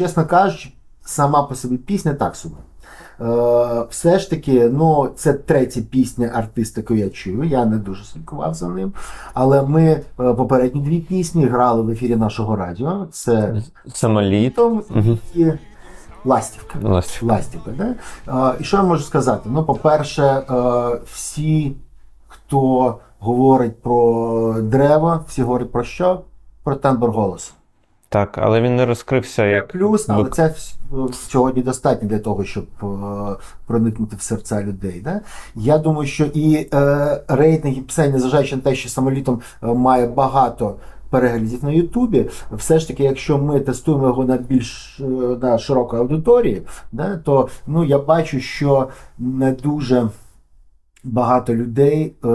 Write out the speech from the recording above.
чесно кажучи, сама по собі пісня так собі. Е, все ж таки, ну, це третя пісня артиста, яку я чую. Я не дуже слідкував за ним. Але ми е, попередні дві пісні грали в ефірі нашого радіо. Це Самоліт. Том Мгм. і Ластівка. Ластівка. Ластівка, да? Е, і що я можу сказати? Ну, по-перше, е, всі, хто говорить про дерева, всі говорять про що? Про тембр голосу. Так, але він не розкрився як Плюс, але це вс- сьогодні достатньо для того, щоб е, проникнути в серця людей. Да? Я думаю, що і е, рейтинги пісень, незважаючи на те, що самолітом е, має багато переглядів на Ютубі, все ж таки, якщо ми тестуємо його на більш е, на широкої аудиторії, да, то ну, я бачу, що не дуже багато людей. Е,